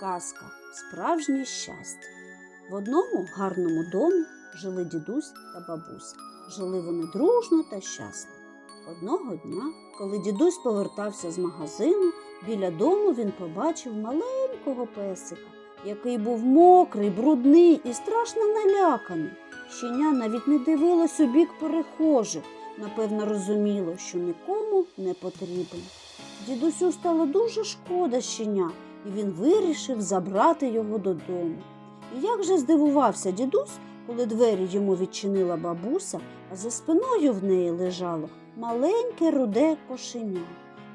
Казка Справжнє щастя. В одному гарному домі жили дідусь та бабуся. Жили вони дружно та щасливо. Одного дня, коли дідусь повертався з магазину, біля дому він побачив маленького песика, який був мокрий, брудний і страшно наляканий. Щеня навіть не дивилась у бік перехожих, напевно, розуміло, що нікому не потрібен. Дідусю стало дуже шкода щеня, і він вирішив забрати його додому. І як же здивувався дідусь, коли двері йому відчинила бабуся, а за спиною в неї лежало маленьке руде кошеня.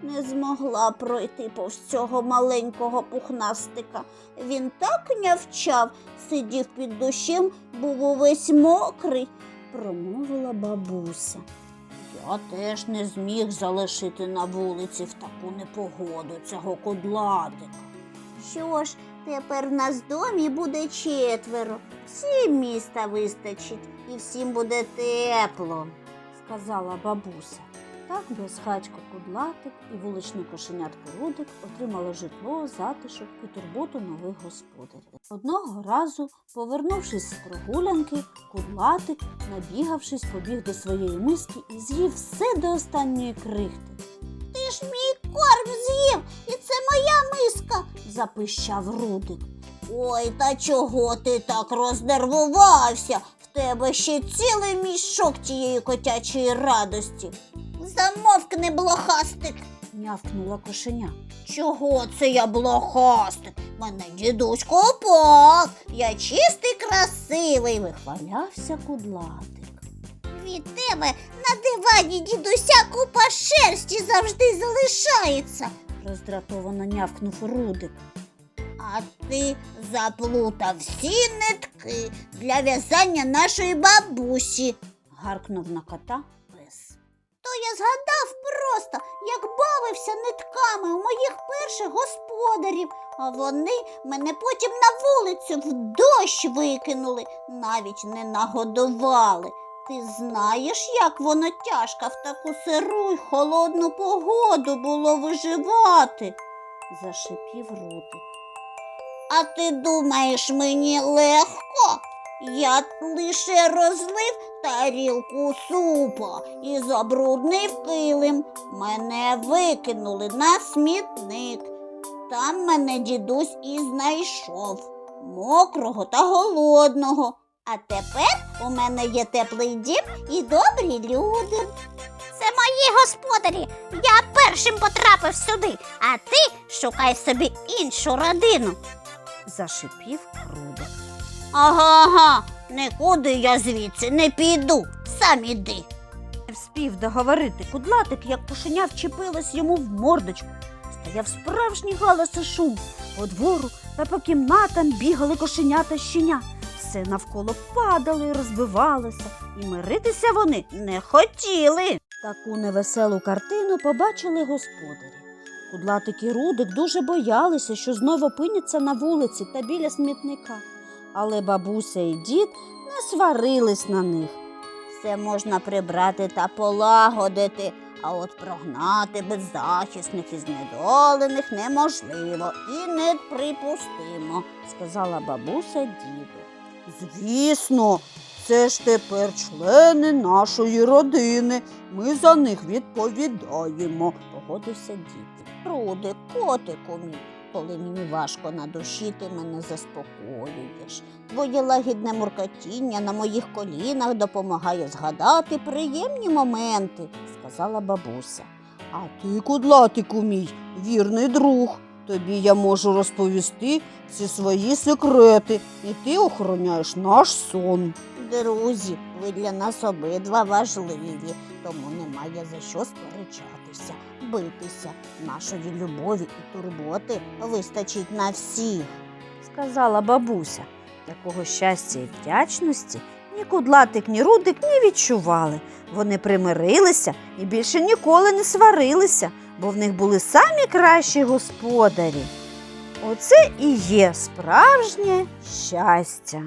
Не змогла пройти повз цього маленького пухнастика. Він так нявчав, сидів під дощем, був увесь мокрий, промовила бабуся. Я теж не зміг залишити на вулиці в таку непогоду цього кудлатика. Що ж, тепер в нас в домі буде четверо. Всім міста вистачить і всім буде тепло, сказала бабуся. Так безхатько кудлатик і вуличний кошенятко Рудик отримали житло, затишок і турботу нових господарів. Одного разу, повернувшись з прогулянки, кудлатик, набігавшись, побіг до своєї миски і з'їв все до останньої крихти. Ти ж мій корм з'їв, і це моя миска, запищав Рудик. Ой, та чого ти так рознервувався? В тебе ще цілий мішок тієї котячої радості. Замовкни, блохастик, нявкнула кошеня. Чого це я блохастик? Мене дідусь копав. Я чистий, красивий, вихвалявся кудлатик. Від тебе на дивані дідуся купа шерсті завжди залишається, роздратовано нявкнув Рудик. А ти заплутав всі нитки для в'язання нашої бабусі, гаркнув на кота пес. То я згадав просто, як бавився нитками у моїх перших господарів, а вони мене потім на вулицю в дощ викинули, навіть не нагодували. Ти знаєш, як воно тяжко в таку сиру й холодну погоду було виживати, зашипів Рудик. А ти думаєш, мені легко? Я лише розлив тарілку супа і забруднив килим. Мене викинули на смітник. Там мене дідусь і знайшов, мокрого та голодного. А тепер у мене є теплий дім і добрі люди. Це мої господарі. Я першим потрапив сюди, а ти шукай собі іншу родину зашипів Рудик. Ага, ага, нікуди я звідси не піду. Сам іди. Не вспів договорити кудлатик, як кошеня вчепилась йому в мордочку. Стояв справжній галас і шум. По двору та по кімнатам бігали кошенята щеня. Все навколо падало і розбивалося, і миритися вони не хотіли. Таку невеселу картину побачили господарі. Кудлатик і Рудик дуже боялися, що знову опиняться на вулиці та біля смітника. Але бабуся і дід не сварились на них. Все можна прибрати та полагодити, а от прогнати беззахисних і знедолених неможливо і неприпустимо, сказала бабуся діду. Звісно, це ж тепер члени нашої родини. Ми за них відповідаємо, погодився дід. Руди, котику мій, коли мені важко на душі, ти мене заспокоюєш. Твоє лагідне муркотіння на моїх колінах допомагає згадати приємні моменти, сказала бабуся. А ти, кудлатику мій, вірний друг. Тобі я можу розповісти всі свої секрети, і ти охороняєш наш сон. Друзі, ви для нас обидва важливі, тому немає за що сперечатися, битися. Нашої любові і турботи вистачить на всіх, сказала бабуся, якого щастя і вдячності ні кудлатик, ні рудик не відчували. Вони примирилися і більше ніколи не сварилися, бо в них були самі кращі господарі. Оце і є справжнє щастя.